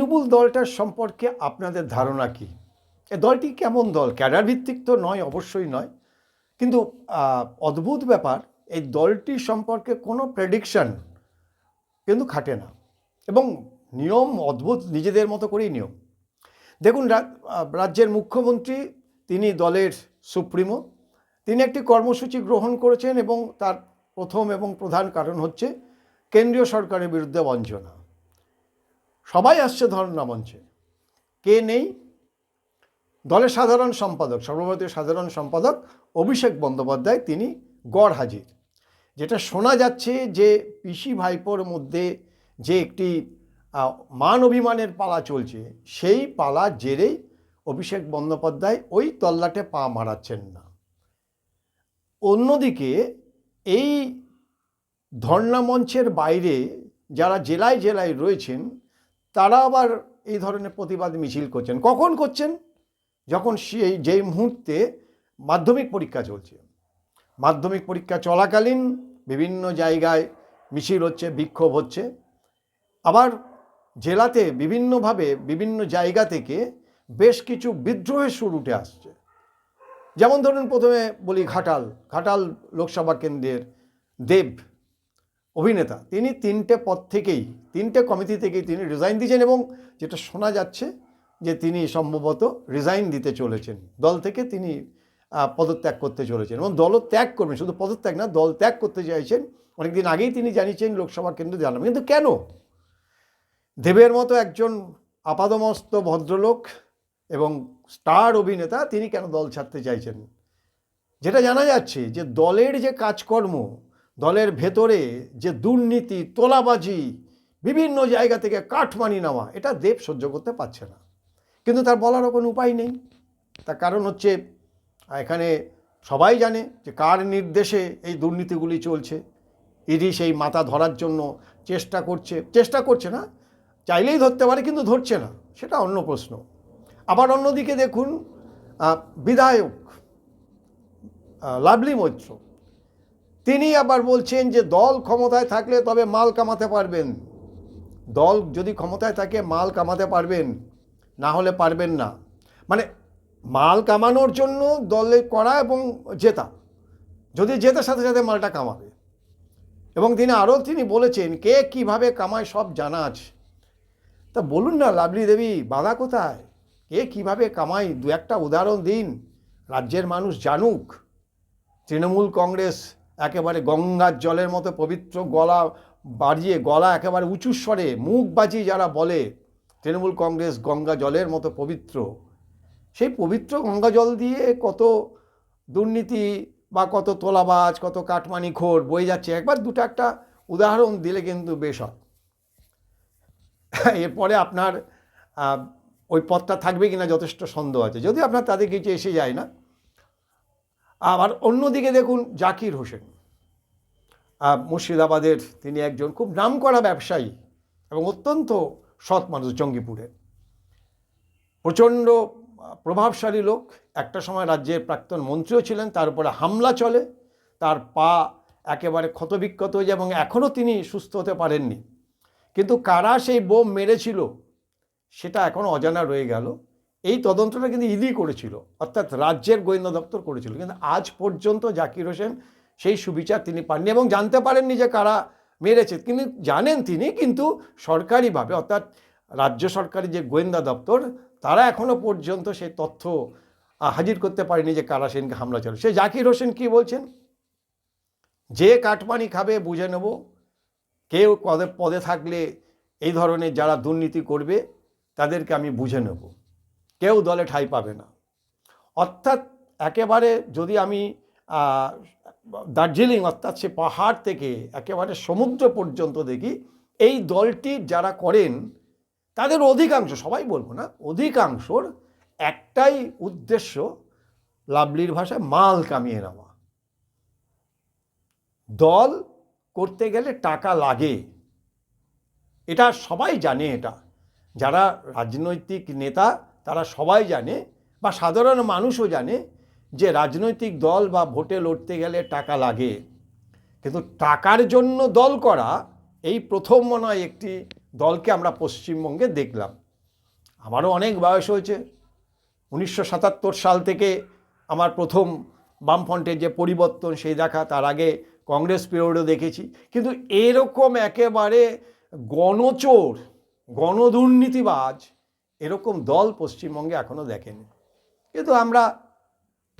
তৃণমূল দলটার সম্পর্কে আপনাদের ধারণা কি? এ দলটি কেমন দল? ক্যাডার ভিত্তিক তো নয়, অবশ্যই নয়। কিন্তু অদ্ভুত ব্যাপার, এই দলটি সম্পর্কে কোনো প্রেডিকশন কিন্তু খাটে না। এবং নিয়ম অদ্ভুত, নিজেদের মতো করেই নিয়ম। দেখুন রাজ্যের মুখ্যমন্ত্রী, তিনি দলের সুপ্রিমো। তিনি একটি কর্মসূচি গ্রহণ করেছেন এবং তার প্রথম এবং প্রধান কারণ হচ্ছে কেন্দ্রীয় সরকারের বিরুদ্ধে বঞ্চনা। সবাই আসছে ধর্ণা মঞ্চে। কে নেই? দলের সাধারণ সম্পাদক, সর্বভারতীয় সাধারণ সম্পাদক অভিষেক বন্দ্যোপাধ্যায়, তিনি গড় হাজির। যেটা শোনা যাচ্ছে যে পিসি ভাইপোর মধ্যে যে একটি মান অভিমানের পালা চলছে, সেই পালা জেরেই অভিষেক বন্দ্যোপাধ্যায় ওই তল্লাটে পা মারাচ্ছেন না। অন্যদিকে এই ধর্ণা মঞ্চের বাইরে যারা জেলায় জেলায় রয়েছেন তারা আবার এই ধরনের প্রতিবাদ মিছিল করছেন। কখন করছেন? যখন সেই, যেই মুহূর্তে মাধ্যমিক পরীক্ষা চলছে। মাধ্যমিক পরীক্ষা চলাকালীন বিভিন্ন জায়গায় মিছিল হচ্ছে, বিক্ষোভ হচ্ছে। আবার জেলাতে বিভিন্নভাবে বিভিন্ন জায়গা থেকে বেশ কিছু বিদ্রোহের সুর উঠে আসছে। যেমন ধরুন প্রথমে বলি ঘাটাল। ঘাটাল লোকসভা কেন্দ্রের দেব অভিনেতা। তিনি তিনটে পদ থেকেই, তিনটে কমিটি থেকেই তিনি রিজাইন দিয়েছেন এবং যেটা শোনা যাচ্ছে যে তিনি সম্ভবত রিজাইন দিতে চলেছেন। দল থেকে তিনি পদত্যাগ করতে চলেছেন এবং দলও ত্যাগ করবেন। শুধু পদত্যাগ না দল ত্যাগ করতে চাইছেন। অনেকদিন আগেই তিনি জানিয়েছেন লোকসভা কেন্দ্র জানাবেন কিন্তু কেন? দেবের মতো একজন আপাদমস্ত ভদ্রলোক এবং স্টার অভিনেতা তিনি কেন দল ছাড়তে চাইছেন? যেটা জানা যাচ্ছে যে দলের যে কাজকর্ম দলের ভেতরে যে দুর্নীতি, তোলাবাজি, বিভিন্ন জায়গা থেকে কাঠমানি নেওয়া, এটা দেব সহ্য করতে পারছে না। কিন্তু তার বলারও কোনো উপায় নেই। তার কারণ হচ্ছে, এখানে সবাই জানে যে কার নির্দেশে এই দুর্নীতিগুলি চলছে। ইডি সেই মাথা ধরার জন্য চেষ্টা করছে। চেষ্টা করছে না, চাইলেই ধরতে পারে কিন্তু ধরছে না, সেটা অন্য প্রশ্ন। আবার অন্যদিকে দেখুন বিধায়ক লাভলি মৈত্র। তিনি আবার বলছেন যে দল ক্ষমতায় থাকলে তবে মাল কামাতে পারবেন। দল যদি ক্ষমতায় থাকে, মাল কামাতে পারবেন। না হলে পারবেন না। মানে মাল কামানোর জন্য দলে করা এবং জেতা। যদি জেতার সাথে সাথে মালটা কামাবে। এবং তিনি আরও তিনি বলেছেন, কে কীভাবে কামায় সব জানা আছে। তা বলুন না লাভলি দেবী, বাধা কোথায়? কে কীভাবে কামায়? দু একটা উদাহরণ দিন। রাজ্যের মানুষ জানুক। তৃণমূল কংগ্রেস একেবারে গঙ্গার জলের মতো পবিত্র গলা বাড়িয়ে, গলা একেবারে উঁচু স্বরে মুখ বাজিয়ে যারা বলে, তৃণমূল কংগ্রেস গঙ্গা জলের মতো পবিত্র। সেই পবিত্র গঙ্গা জল দিয়ে কত দুর্নীতি বা কত তোলাবাজ, কত কাটমানি খোর বয়ে যাচ্ছে। একবার দুটো একটা উদাহরণ দিলে কিন্তু বেশ হয়। এরপরে আপনার ওই পথটা থাকবে কিনা যথেষ্ট সন্দেহ আছে। যদি আপনার তাদের কিছু এসে যায় না আবার অন্যদিকে দেখুন জাকির হোসেন। মুর্শিদাবাদের তিনি একজন খুব নামকরা ব্যবসায়ী এবং অত্যন্ত সৎ মানুষ জঙ্গিপুরে। প্রচণ্ড প্রভাবশালী লোক। একটা সময় রাজ্যের প্রাক্তন মন্ত্রীও ছিলেন, তার উপরে হামলা চলে। তার পা একেবারে ক্ষতবিক্ষত হয়ে যায় এবং এখনও তিনি সুস্থ হতে পারেননি। কিন্তু কারা সেই বোম মেরেছিল, সেটা এখনও অজানা রয়ে গেল। এই তদন্তটা কিন্তু ইডি করেছিল, অর্থাৎ রাজ্যের গোয়েন্দা দপ্তর করেছিল। কিন্তু আজ পর্যন্ত জাকির হোসেন সেই সুবিচার তিনি পাননি এবং জানতে পারেননি যে কারা মেরেছে। কিন্তু জানেন তিনি, কিন্তু সরকারিভাবে, অর্থাৎ রাজ্য সরকারি যে গোয়েন্দা দপ্তর, তারা এখনও পর্যন্ত সেই তথ্য হাজির করতে পারেনি যে কারা সেনকে হামলা চলে সে জাকির হোসেন কি বলছেন? যে কাটমানি খাবে বুঝে নেব। কেউ পদে পদে থাকলে এই ধরনের যারা দুর্নীতি করবে, তাদেরকে আমি বুঝে নেব। কেউ দলে ঠাঁই পাবে না। অর্থাৎ একেবারে যদি আমি দার্জিলিং অর্থাৎ সে পাহাড় থেকে একেবারে সমুদ্র পর্যন্ত দেখি, এই দলটি যারা করেন, তাদের অধিকাংশ, সবাই বলব না, অধিকাংশর একটাই উদ্দেশ্য লাভলির ভাষায় মাল কামিয়ে নেওয়া। দল করতে গেলে টাকা লাগে। এটা সবাই জানে এটা। যারা রাজনৈতিক নেতা তারা সবাই জানে বা সাধারণ মানুষও জানে যে রাজনৈতিক দল বা ভোটে লড়তে গেলে টাকা লাগে। কিন্তু টাকার জন্য দল করা এই প্রথম মনে হয় একটি দলকে আমরা পশ্চিমবঙ্গে দেখলাম। আমারও অনেক বয়স হয়েছে। উনিশশো সাতাত্তর সাল থেকে আমার প্রথম বামফ্রন্টের যে পরিবর্তন সেই দেখা, তার আগে কংগ্রেস পিরিয়ডও দেখেছি। কিন্তু এরকম একেবারে গণচোর, গণদুর্নীতিবাজ এরকম দল পশ্চিমবঙ্গে এখনও দেখেনি। কিন্তু আমরা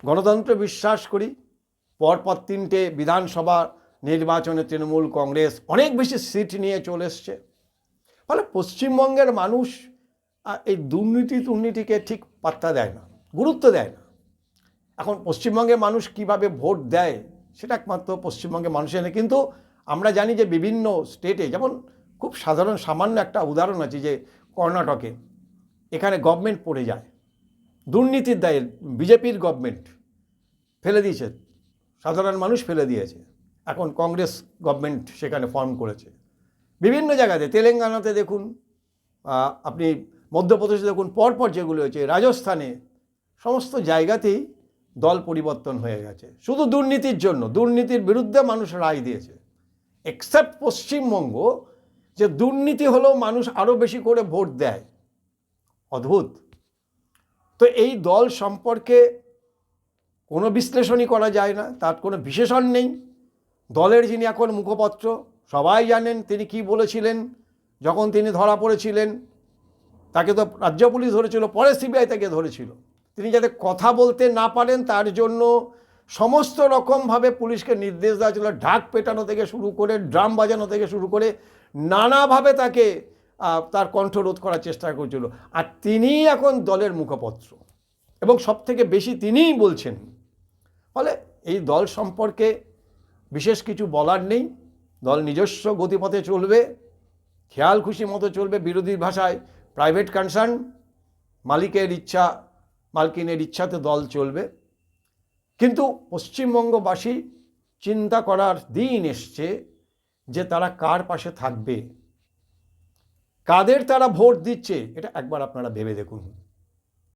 গণতন্ত্রে বিশ্বাস করি, পরপর তিনটে বিধানসভা নির্বাচনে তৃণমূল কংগ্রেস অনেক বেশি সিট নিয়ে চলে এসছে। ফলে পশ্চিমবঙ্গের মানুষ এই দুর্নীতি দুর্নীতিকে ঠিক পাত্তা দেয় না, গুরুত্ব দেয় না। এখন পশ্চিমবঙ্গের মানুষ কীভাবে ভোট দেয় সেটা একমাত্র পশ্চিমবঙ্গের মানুষের নেই কিন্তু আমরা জানি যে বিভিন্ন স্টেটে যেমন খুব সাধারণ সামান্য একটা উদাহরণ আছে যে কর্ণাটকে এখানে গভর্নমেন্ট পড়ে যায়। দুর্নীতির দায়ে বিজেপির গভর্নমেন্ট ফেলে দিয়েছে। সাধারণ মানুষ ফেলে দিয়েছে। এখন কংগ্রেস গভর্নমেন্ট সেখানে ফর্ম করেছে। বিভিন্ন জায়গাতে, তেলেঙ্গানাতে দেখুন আপনি মধ্যপ্রদেশে দেখুন, পরপর যেগুলো হয়েছে, রাজস্থানে সমস্ত জায়গাতেই দল পরিবর্তন হয়ে গেছে। শুধু দুর্নীতির জন্য, দুর্নীতির বিরুদ্ধে মানুষ রায় দিয়েছে। এক্সেপ্ট পশ্চিমবঙ্গ, যে দুর্নীতি হলেও মানুষ আরও বেশি করে ভোট দেয়। অদ্ভুত। তো এই দল সম্পর্কে কোনো বিশ্লেষণই করা যায় না, তার কোনো বিশেষণ নেই। দলের যিনি এখন মুখপত্র, সবাই জানেন তিনি কি বলেছিলেন, যখন তিনি ধরা পড়েছিলেন, তাকে তো রাজ্য পুলিশ ধরেছিল, পরে সিবিআই তাকে ধরেছিল। তিনি যাতে কথা বলতে না পারেন, তার জন্য সমস্ত রকমভাবে পুলিশকে নির্দেশ দেওয়া ছিল ঢাক পেটানো থেকে শুরু করে, ড্রাম বাজানো থেকে শুরু করে, নানাভাবে তাকে তার কণ্ঠরোধ করার চেষ্টা করছিল। আর তিনিই এখন দলের মুখপত্র। এবং সব থেকে বেশি তিনিই বলছেন, ফলে এই দল সম্পর্কে বিশেষ কিছু বলার নেই। দল নিজস্ব গতিপথে চলবে, খেয়াল খুশি মতো চলবে বিরোধী ভাষায়। প্রাইভেট কনসার্ন মালিকের ইচ্ছা, মালকিনের ইচ্ছাতে দল চলবে। কিন্তু পশ্চিমবঙ্গবাসী চিন্তা করার দিন এসছে যে তারা কার পাশে থাকবে? কাদের তারা ভোট দিচ্ছে এটা একবার আপনারা ভেবে দেখুন।